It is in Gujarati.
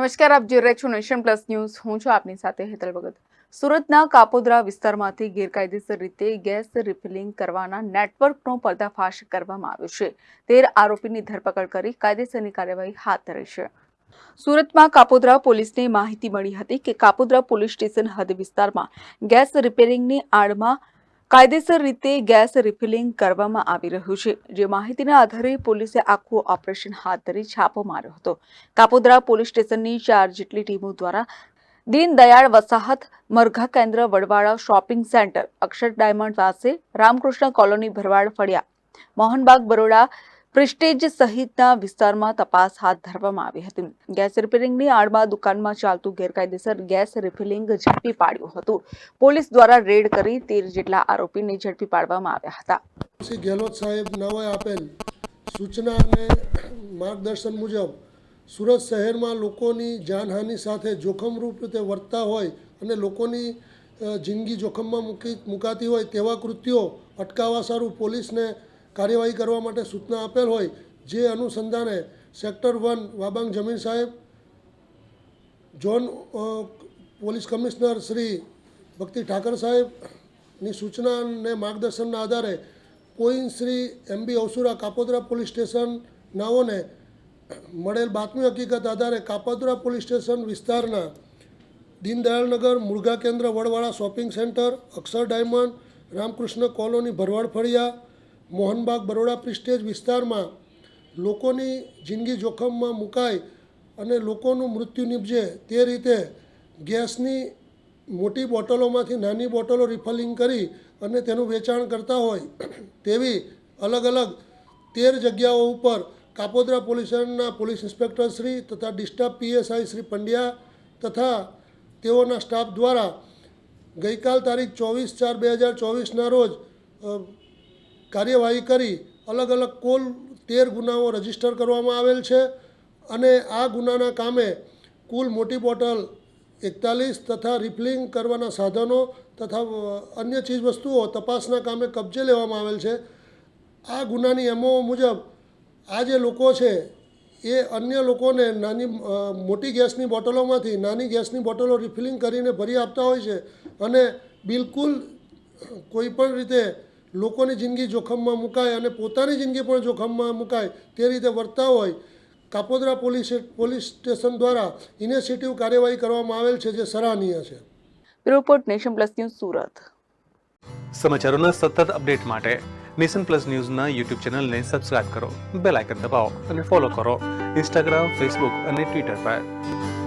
નમસ્કાર, આપ જોઈ રહ્યા છો નેશન પ્લસ ન્યૂઝ. હું છું આપની સાથે હેતલ ભગત. સુરતના કાપોદ્રા વિસ્તારમાંથી ગેરકાયદેસર રીતે ગેસ રિફિલિંગ કરવાના નેટવર્કનો પર્દાફાશ કરવામાં આવ્યો છે. તેર આરોપીની ધરપકડ કરી કાયદેસરની કાર્યવાહી હાથ ધરી છે. સુરતમાં કાપોદ્રા પોલીસને માહિતી મળી હતી કે કાપોદ્રા પોલીસ સ્ટેશન હદ વિસ્તારમાં ગેસ રિપેરિંગની આડમાં કાયદેસર રીતે ગેસ રિફિલિંગ કરવામાં આવી રહ્યું છે. જે માહિતીના આધારે પોલીસે આખું ઓપરેશન હાથ ધરી છાપો માર્યો હતો. કાપોદરા પોલીસ સ્ટેશનની ચાર જેટલી ટીમો દ્વારા દીનદયાળ વસાહત મરઘા કેન્દ્ર Vadvala shopping centre Akshar diamond પાસે રામકૃષ્ણ કોલોની ભરવાડ ફળિયા. મોહનબાગ બરોડા પ્રિસ્ટેજ સહિતના વિસ્તારમાં તપાસ હાથ ધરવામાં આવી હતી. ગેસ રિપેરિંગની આડમાં દુકાનમાં ચાલતું ગેરકાયદેસર ગેસ રિફિલિંગ ઝડપી પાડ્યું હતું. પોલીસ દ્વારા રેડ કરી તેર જેટલા આરોપીને ઝડપી પાડવામાં આવ્યા હતા. શ્રી ગેહલોત સાહેબ નવાએ આપેલ સૂચના અને માર્ગદર્શન મુજબ સુરત શહેરમાં લોકોની જાનહાનિ સાથે જોખમરૂપ રીતે વર્તતા હોય અને લોકોની જિંદગી જોખમમાં મૂકી, મુકાતી હોય તેવા કૃત્યો અટકાવવા સારું પોલીસને કાર્યવાહી કરવા માટે સૂચના આપેલ હોય જે અનુસંધાને સેક્ટર વન વાબાંગ જમીન સાહેબ ઝોન પોલીસ કમિશનર શ્રી ભક્તિ ઠાકર સાહેબની સૂચના અને માર્ગદર્શનના આધારે પોઈન Shri M B અવસુરા Kapodra police station નાઓને મળેલ બાતમી હકીકત આધારે કાપોદરા પોલીસ સ્ટેશન વિસ્તારના દીનદયાળનગર, મુર્ગા કેન્દ્ર, Vadwala shopping centre, Akshar Diamond, Ramakrishna colony, ભરવાડ ફળિયા મોહનબાગ બરોડા પ્રિસ્ટેજ વિસ્તારમાં લોકોની જિંદગી જોખમમાં મુકાય અને લોકોનું મૃત્યુ નીપજે તે રીતે ગેસની મોટી બોટલોમાંથી નાની બોટલો રિફલિંગ કરી અને તેનું વેચાણ કરતા હોય તેવી અલગ અલગ તેર જગ્યાઓ ઉપર કાપોદ્રા પોલીસના પોલીસ ઇન્સ્પેક્ટર શ્રી તથા ડિસ્ટર્બ પીએસઆઈ શ્રી પંડ્યા તથા તેઓના સ્ટાફ દ્વારા ગઈકાલ તારીખ ચોવીસ ચાર બે હજાર ચોવીસના રોજ કાર્યવાહી કરી અલગ અલગ કુલ તેર ગુનાઓ રજિસ્ટર કરવામાં આવેલ છે અને આ ગુનાના કામે કુલ મોટી બોટલ એકતાલીસ તથા રિફિલિંગ કરવાના સાધનો તથા અન્ય ચીજ વસ્તુઓ તપાસના કામે કબજે લેવામાં આવેલ છે. આ ગુનાની એમઓ મુજબ આ જે લોકો છે, એ અન્ય લોકોને નાની મોટી ગેસની બોટલોમાંથી નાની ગેસની બોટલો રિફિલિંગ કરીને ભરી આપતા હોય છે અને બિલકુલ કોઈ પણ રીતે લોકોની જિંદગી જોખમમાં મુકાય અને પોતાની જિંદગી પણ જોખમમાં મુકાય તે રીતે વર્તા હોય કાપોદરા પોલીસ પોલીસ સ્ટેશન દ્વારા ઇનિશિયેટિવ કાર્યવાહી કરવામાં આવેલ છે જે સરાહનીય છે. Report nation plus news Surat. સમાચારોના સતત અપડેટ માટે નેશન પ્લસ ન્યૂઝના યુટ્યુબ ચેનલને સબસ્ક્રાઇબ કરો બેલ આઇકન દબાવો અને ફોલો કરો. ઇન્સ્ટાગ્રામ ફેસબુક અને ટ્વિટર પર.